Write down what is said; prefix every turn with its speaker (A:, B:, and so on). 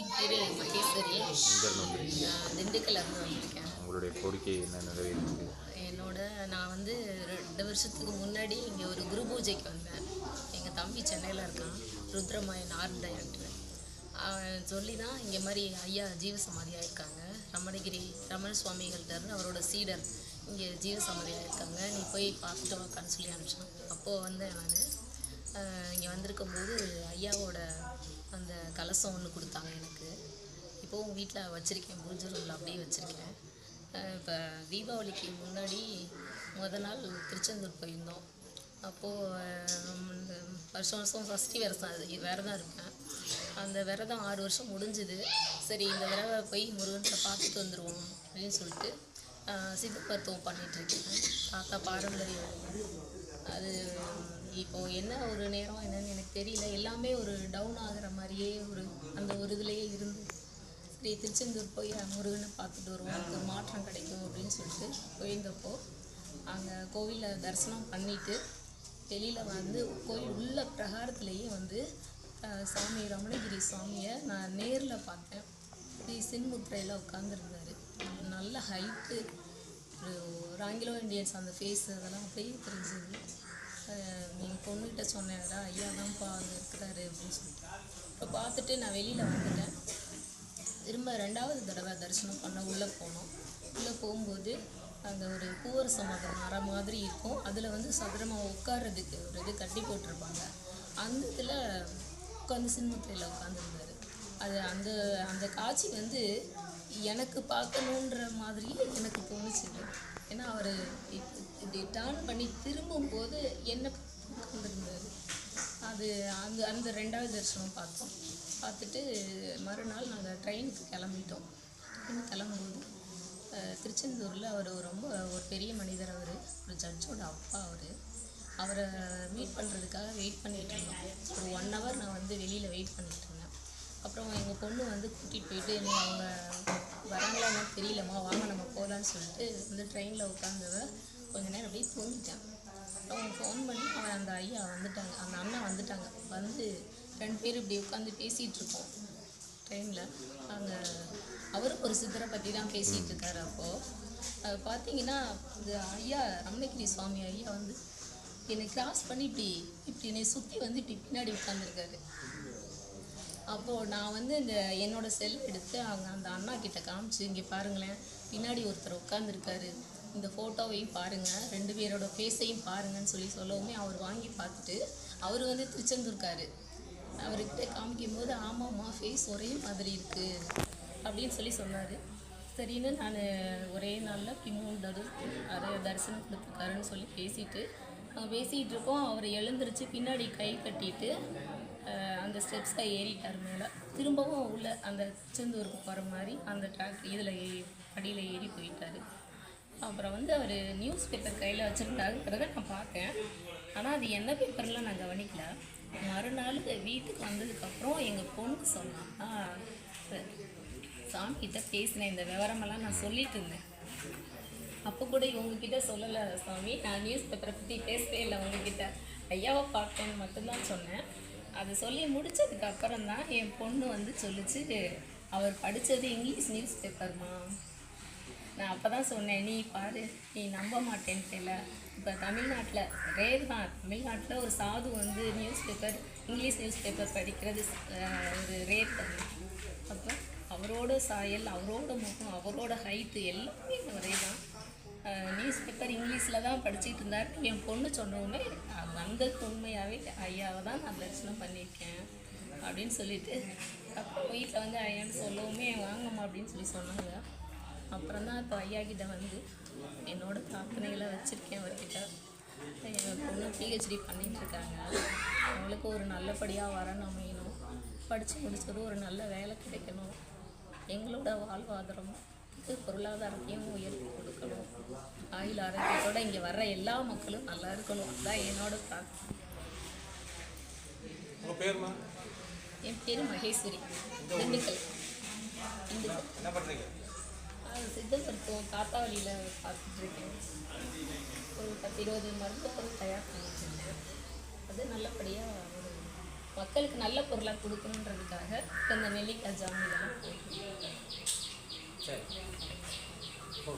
A: என் பேர் மகேஸ்வரி நான் வந்திருக்கேன்
B: உங்களுடைய கோரிக்கை என்ன நிறைவேறிருக்கு
A: என்னோட நான் வந்து ரெண்டு வருஷத்துக்கு முன்னாடி இங்கே ஒரு குரு பூஜைக்கு வந்தேன். எங்கள் தம்பி சென்னையில் இருக்கான். ருத்ரமாயன் ஆர்ட் டைரக்டர். அவன் சொல்லி தான் இங்கே மாதிரி ஐயா ஜீவசமாதி ஆயிருக்காங்க. ரமணகிரி ரமண சுவாமிகள்கிட்ட அவரோட சீடர் இங்கே ஜீவசமாதி ஆயிருக்காங்க. நீ போய் பார்த்துட்டு வாக்கான்னு சொல்லி அனுப்பிச்சான். அப்போது வந்தேன் நான். இங்கே வந்திருக்கும்போது ஐயாவோட கலசம் ஒன்று கொடுத்தாங்க எனக்கு. இப்போவும் வீட்டில் வச்சுருக்கேன் பூஜை ரூமில் அப்படியே வச்சுருக்கேன். இப்போ தீபாவளிக்கு முன்னாடி முத நாள் திருச்செந்தூர் போயிருந்தோம். அப்போது வருஷம் வருஷம் சஷ்டி விரதம் அது விரதம் இருப்பேன். அந்த விரதம் ஆறு வருஷம் முடிஞ்சுது. சரி இந்த தடவை போய் முருகன்கிட்ட பார்த்துட்டு வந்துடுவோம் அப்படின்னு சொல்லிட்டு ஆஹ் சித்த மருத்துவம் பண்ணிகிட்ருக்கேன் தாத்தா பாரம்பரியம். அது இப்போ என்ன ஒரு நேரம் என்னன்னு எனக்கு தெரியல. எல்லாமே ஒரு டவுன் ஆகுற மாதிரியே ஒரு அந்த ஒரு இதுலேயே இருந்து. சரி திருச்செந்தூர் போய் முருகனை பார்த்துட்டு வருவோம். அதுக்கு மாற்றம் கிடைக்கும் அப்படின்னு சொல்லிட்டு போயிருந்தப்போ அங்கே கோவிலில் தரிசனம் பண்ணிட்டு வெளியில் வந்து கோயில் உள்ள பிரகாரத்துலேயே வந்து சாமி ரமணகிரி சுவாமியை நான் நேரில் பார்த்தேன். ஸ்ரீ சின்முத்திரையில் உட்காந்துருந்தாரு நல்ல ஹைட்டு ஒரு ஒரு ஆங்கிலோ இண்டியன்ஸ் அந்த ஃபேஸ் அதெல்லாம் அப்படியே தெரிஞ்சது. எங்கள் பொண்ணுகிட்ட சொன்னேன்டா ஐயா தான்ப்பா அங்கே இருக்கிறாரு அப்படின்னு சொல்லிட்டு. இப்போ பார்த்துட்டு நான் வெளியில் வந்துட்டேன். திரும்ப ரெண்டாவது தடவை தரிசனம் பண்ண உள்ளே போனோம். உள்ளே போகும்போது அங்கே ஒரு பூவரச மரம் மரம் மாதிரி இருக்கும். அதில் வந்து சதுரமாக உட்கார்றதுக்கு ஒரு இது கட்டி போட்டிருப்பாங்க. அந்த இதில் உட்காந்து சின்முத்திரையில் உட்காந்துருந்தாரு அது அந்த அந்த காட்சி வந்து எனக்கு பார்க்கணுன்ற மாதிரியே எனக்கு தோணுச்சுது ஏன்னா அவர் இப்படி டேர்ன் பண்ணி திரும்பும்போது என்ன உட்காந்துருந்தாரு அது அந்த அந்த ரெண்டாவது தரிசனம் பார்த்தோம். பார்த்துட்டு மறுநாள் நாங்கள் ட்ரெயினுக்கு கிளம்பிட்டோம். ட்ரெயின் கிளம்பும்போது திருச்செந்தூரில் அவர் ரொம்ப ஒரு பெரிய மனிதர் அவர். ஒரு ஜட்ஜோட அப்பா அவர். அவரை மீட் பண்ணுறதுக்காக வெயிட் பண்ணிகிட்டு இருந்தோம். ஒரு ஒன் ஹவர் நான் வந்து வெளியில் வெயிட் பண்ணிட்டேன் அப்புறம் எங்கள் பொண்ணு வந்து கூட்டிகிட்டு போயிட்டு நீ அவங்க வராங்களான்னு தெரியலம்மா வாங்க நம்ம போகலான்னு சொல்லிட்டு வந்து ட்ரெயினில் உட்காந்தவ கொஞ்ச நேரம் அப்படியே தூங்கிட்டான். அவங்க ஃபோன் பண்ணி அவன் அந்த ஐயா வந்துட்டாங்க அந்த அண்ணா வந்துட்டாங்க. வந்து ரெண்டு பேரும் இப்படி உட்காந்து பேசிகிட்டு இருக்கோம் ட்ரெயினில் அங்கே அவரும் ஒரு சித்தரை பற்றி தான் பேசிகிட்டு இருக்காரு அப்போது பார்த்தீங்கன்னா இந்த ஐயா ரமணகிரி சுவாமி ஐயா வந்து என்னை கிராஸ் பண்ணி இப்படி இப்படி என்னை சுற்றி வந்து இப்படி பின்னாடி உட்காந்துருக்காரு அப்போது நான் வந்து இந்த என்னோடய செல் எடுத்து அவங்க அந்த அண்ணா கிட்ட காமிச்சு இங்கே பாருங்களேன் பின்னாடி ஒருத்தர் உட்காந்துருக்காரு இந்த ஃபோட்டோவையும் பாருங்கள் ரெண்டு பேரோட ஃபேஸையும் பாருங்கன்னு சொல்லி சொல்லவுமே அவர் வாங்கி பார்த்துட்டு அவர் வந்து திருச்செந்தூர்காரு. அவர்கிட்ட காமிக்கும் போது ஆமாம்மா ஃபேஸ் ஒரே மாதிரி இருக்குது அப்படின்னு சொல்லி சொன்னார். சரின்னு நான் ஒரே நாளில் இப்படி மூணு அதை தரிசனம் கொடுத்துருக்காருன்னு சொல்லி பேசிட்டு அங்கே பேசிகிட்டு இருக்கோம். அவர் எழுந்திரிச்சு பின்னாடி கை கட்டிட்டு அந்த ஸ்டெப்ஸை ஏறிட்டார் மேலே. திரும்பவும் உள்ள அந்த செந்தூருக்கு போகிற மாதிரி அந்த ட்ராக் இதில் ஏறி அடியில் ஏறி போயிட்டார். அப்புறம் வந்து அவர் நியூஸ் பேப்பர் கையில் வச்சுருந்தாருங்கிறத நான் பார்த்தேன். ஆனால் அது என்ன பேப்பர்லாம் நான் கவனிக்கல. மறுநாள் வீட்டுக்கு வந்ததுக்கப்புறம் எங்கள் பொண்ணுக்கு சொன்னான் சாமிகிட்ட பேசினேன். இந்த விவரமெல்லாம் நான் சொல்லிட்டு இருந்தேன். அப்போ கூட இவங்கக்கிட்ட சொல்லலை சாமி நான் நியூஸ் பேப்பரை பற்றி பேசவே இல்லை உங்ககிட்ட. ஐயாவை பார்த்தேன்னு மட்டும்தான் சொன்னேன். அது சொல்லி முடிச்சதுக்கு அப்புறம் தான் என் பொண்ணு வந்து சொல்லிச்சு அவர் படித்தது இங்கிலீஷ் நியூஸ் பேப்பர்மா நான் அப்போ தான் சொன்னேன் நீ பாரு நீ நம்ப மாட்டேன்ட்டுல இப்போ தமிழ்நாட்டில் ரேர் தான். தமிழ்நாட்டில் ஒரு சாது வந்து news paper English news paper படிக்கிறது ஒரு ரேர் தான். அப்போ அவரோட சாயல் அவரோட முகம் அவரோட ஹைட்டு எல்லாமே ஒரே தான். நியூஸ் பேப்பர் இங்கிலீஷில் தான் படிச்சுட்டு இருந்தார். என் பொண்ணு சொன்னவுமே அது வந்தது உண்மையாகவே ஐயாவை தான் நான் தரிசனம் பண்ணியிருக்கேன் அப்படின்னு சொல்லிட்டு அப்புறம் வீட்டில் வந்து ஐயான்னு சொல்லவுமே வாங்கம்மா அப்படின்னு சொல்லி சொன்னாங்க. அப்புறம் தான் இப்போ ஐயா கிட்ட வந்து என்னோட பிரார்த்தனைகளை வச்சுருக்கேன் அவர்கிட்ட. என் பொண்ணு பிஹெச்டி பண்ணிகிட்ருக்காங்க அவங்களுக்கு ஒரு நல்லபடியாக வரணும் அமையணும். படித்து முடிச்சதும் ஒரு நல்ல வேலை கிடைக்கணும். எங்களோட வாழ்வாதாரம் பொருளாதாரத்தையும் உயர்த்தி கொடுக்கணும். ஆயுள் ஆரோக்கியத்தோட இங்கே வர்ற எல்லா மக்களும் நல்லா இருக்கணும். அதுதான் என்னோட பிரார்த்தனை என் பேர் மகேஸ்வரி. திண்டுக்கல். திண்டுக்கல். சித்த மருத்துவம் தாத்தா வழியில் பார்த்துட்டு இருக்கேன். ஒரு பத்து இருபது மருத்துவ பொருள் தயார் பண்ணிட்டு இருக்கேன். அது நல்லபடியாக ஒரு மக்களுக்கு நல்ல பொருளாக கொடுக்கணுன்றதுக்காக இந்த நெல்லிக்காய் ஜாமில்
C: 在后。